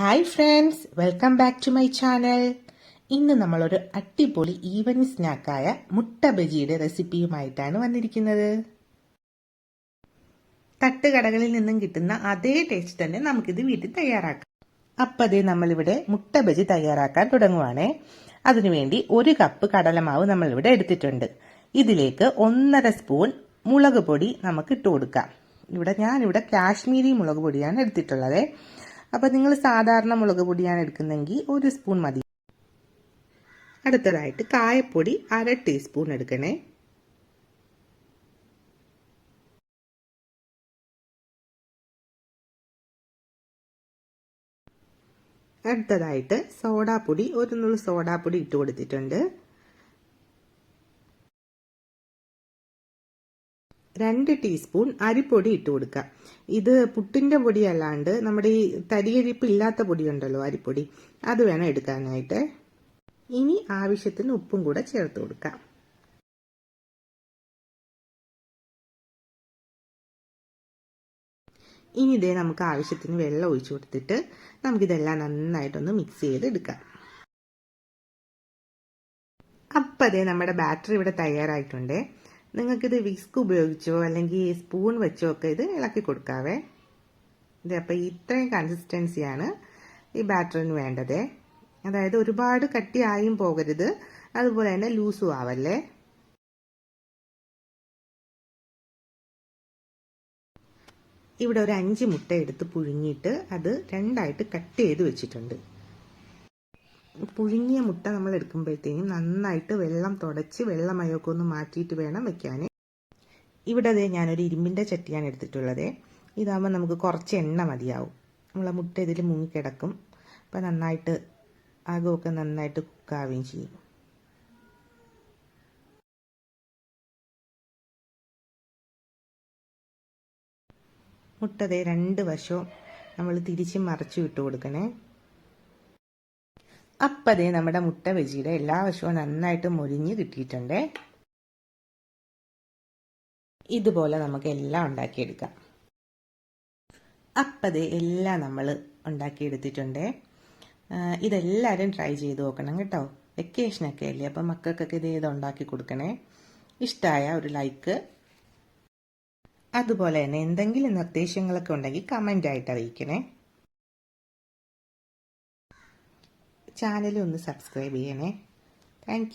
Hi friends welcome back to my channel ഇന്ന് നമ്മളൊരു അടിപൊളി ഈവനിങ് സ്നാക്കായ മുട്ട ബജിയുടെ റെസിപ്പിയുമായിട്ടാണ് വന്നിരിക്കുന്നത്. തട്ടുകടകളിൽ നിന്നും കിട്ടുന്ന അതേ ടേസ്റ്റ് തന്നെ നമുക്കിത് വീട്ടിൽ തയ്യാറാക്കാം. അപ്പം അതേ നമ്മളിവിടെ മുട്ട ബജി തയ്യാറാക്കാൻ തുടങ്ങുവാണേ. അതിനുവേണ്ടി ഒരു കപ്പ് കടലമാവ് നമ്മളിവിടെ എടുത്തിട്ടുണ്ട്. ഇതിലേക്ക് ഒന്നര സ്പൂൺ മുളക് പൊടി നമുക്ക് ഇട്ട് കൊടുക്കാം. ഇവിടെ ഞാനിവിടെ കാശ്മീരി മുളക് പൊടിയാണ് എടുത്തിട്ടുള്ളത്. അപ്പം നിങ്ങൾ സാധാരണ മുളക് പൊടിയാണ് എടുക്കുന്നതെങ്കിൽ ഒരു സ്പൂൺ മതി. അടുത്തതായിട്ട് കായപ്പൊടി അര ടീസ്പൂൺ എടുക്കണേ. അടുത്തതായിട്ട് സോഡാപ്പൊടി ഒരു നുള്ളു സോഡാപ്പൊടി ഇട്ട് കൊടുത്തിട്ടുണ്ട്. രണ്ട് ടീസ്പൂൺ അരിപ്പൊടി ഇട്ട് കൊടുക്കുക. ഇത് പുട്ടിന്റെ പൊടി അല്ലാണ്ട് നമ്മുടെ ഈ തരിയരിപ്പ് ഇല്ലാത്ത പൊടി ഉണ്ടല്ലോ അരിപ്പൊടി അത് വേണം എടുക്കാനായിട്ട്. ഇനി ആവശ്യത്തിന് ഉപ്പും കൂടെ ചേർത്ത് കൊടുക്കാം. ഇനി ഇതേ നമുക്ക് ആവശ്യത്തിന് വെള്ളം ഒഴിച്ചു കൊടുത്തിട്ട് നമുക്കിതെല്ലാം നന്നായിട്ടൊന്ന് മിക്സ് ചെയ്തെടുക്കാം. അപ്പതേ നമ്മുടെ ബാറ്ററി ഇവിടെ തയ്യാറായിട്ടുണ്ട്. നിങ്ങൾക്കിത് വിസ്ക് ഉപയോഗിച്ചോ അല്ലെങ്കിൽ സ്പൂൺ വെച്ചോ ഒക്കെ ഇത് ഇളക്കി കൊടുക്കാവേ. ഇത് അപ്പോൾ ഇത്രയും കൺസിസ്റ്റൻസിയാണ് ഈ ബാറ്ററിന് വേണ്ടത്. അതായത് ഒരുപാട് കട്ടിയായും പോകരുത്. അതുപോലെ തന്നെ ലൂസും ആവല്ലേ. ഇവിടെ ഒരു അഞ്ച് മുട്ട എടുത്ത് പുഴുങ്ങിയിട്ട് അത് രണ്ടായിട്ട് കട്ട് ചെയ്ത് വെച്ചിട്ടുണ്ട്. പുഴുങ്ങിയ മുട്ട നമ്മൾ എടുക്കുമ്പോഴത്തേക്കും നന്നായിട്ട് വെള്ളം തുടച്ച് വെള്ളമയൊക്കെ ഒന്ന് മാറ്റിയിട്ട് വേണം വെക്കാൻ ഇവിടെ അതേ ഞാനൊരു ഇരുമ്പിന്റെ ചട്ടിയാണ് എടുത്തിട്ടുള്ളത്. ഇതാകുമ്പോൾ നമുക്ക് കുറച്ച് എണ്ണ മതിയാവും. നമ്മളെ മുട്ട ഇതിൽ മുങ്ങിക്കിടക്കും. അപ്പം നന്നായിട്ട് അകമൊക്കെ നന്നായിട്ട് കുക്കാവുകയും ചെയ്യും. മുട്ടതേ രണ്ട് വശവും നമ്മൾ തിരിച്ച് മറിച്ച് വിട്ട് കൊടുക്കണേ. അപ്പതേ നമ്മുടെ മുട്ട വെജിയുടെ എല്ലാ വശവും നന്നായിട്ട് മൊരിഞ്ഞ് കിട്ടിയിട്ടുണ്ട്. ഇതുപോലെ നമുക്ക് എല്ലാം ഉണ്ടാക്കിയെടുക്കാം. അപ്പതേ എല്ലാം നമ്മൾ ഉണ്ടാക്കിയെടുത്തിട്ടുണ്ട്. ഇതെല്ലാവരും ട്രൈ ചെയ്ത് നോക്കണം കേട്ടോ. വെക്കേഷനൊക്കെ അല്ലേ? അപ്പം മക്കൾക്കൊക്കെ ഇത് ഇത് ഉണ്ടാക്കി കൊടുക്കണേ? ഇഷ്ടമായ ഒരു ലൈക്ക്. അതുപോലെ തന്നെ എന്തെങ്കിലും നിർദ്ദേശങ്ങളൊക്കെ ഉണ്ടെങ്കിൽ കമന്റായിട്ട് അറിയിക്കണേ. ചാനൽ ഒന്ന് സബ്സ്ക്രൈബ് ചെയ്യണേ. താങ്ക്